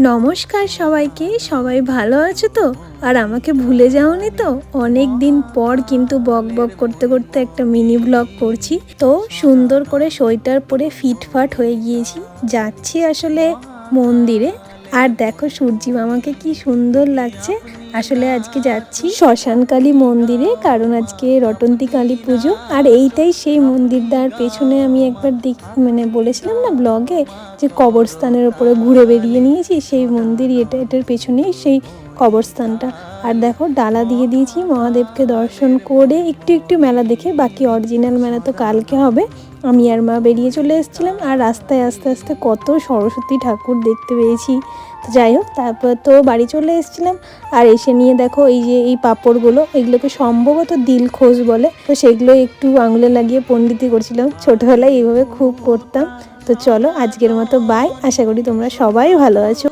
নমস্কার সবাইকে, সবাই ভালো আছো তো? আর আমাকে ভুলে যাওনি তো? অনেক দিন পর কিন্তু বক বক করতে করতে একটা মিনি ব্লগ করছি। তো সুন্দর করে সোয়েটার পরে ফিটফাট হয়ে গিয়েছি। যাচ্ছি আসলে মন্দিরে। আর দেখো সূর্যি মামাকে কি সুন্দর লাগছে। আসলে আজকে যাচ্ছি শ্মশানকালী মন্দিরে, কারণ আজকে রটন্তী কালী পুজো। আর এইটাই সেই মন্দিরটার পেছনে আমি একবার দেখ মানে বলেছিলাম না ব্লগে, যে কবরস্থানের ওপরে ঘুরে বেরিয়ে নিয়েছি, সেই মন্দির এটা, এটার পেছনেই সেই কবরস্থানটা। আর দেখো, ডালা দিয়ে দিয়েছি, মহাদেবকে দর্শন করে একটু একটু মেলা দেখে, বাকি অরিজিনাল মেলা তো কালকে হবে। আমি আর মা বেরিয়ে চলে এসেছিলাম, আর রাস্তায় আস্তে আস্তে কত সরস্বতী ঠাকুর দেখতে পেয়েছি। তো যাই হোক, তারপর তো বাড়ি চলে এসেছিলাম, আর এসে নিয়ে দেখো এই যে এই পাঁপড়গুলো, এগুলোকে সম্ভবত দিল খোঁজ বলে। তো সেগুলো একটু আঙুলে লাগিয়ে পণ্ডিতি করছিলাম। ছোটোবেলায় এইভাবে খুব করতাম। তো চলো আজকের মতো বাই আশা করি তোমরা সবাই ভালো আছো।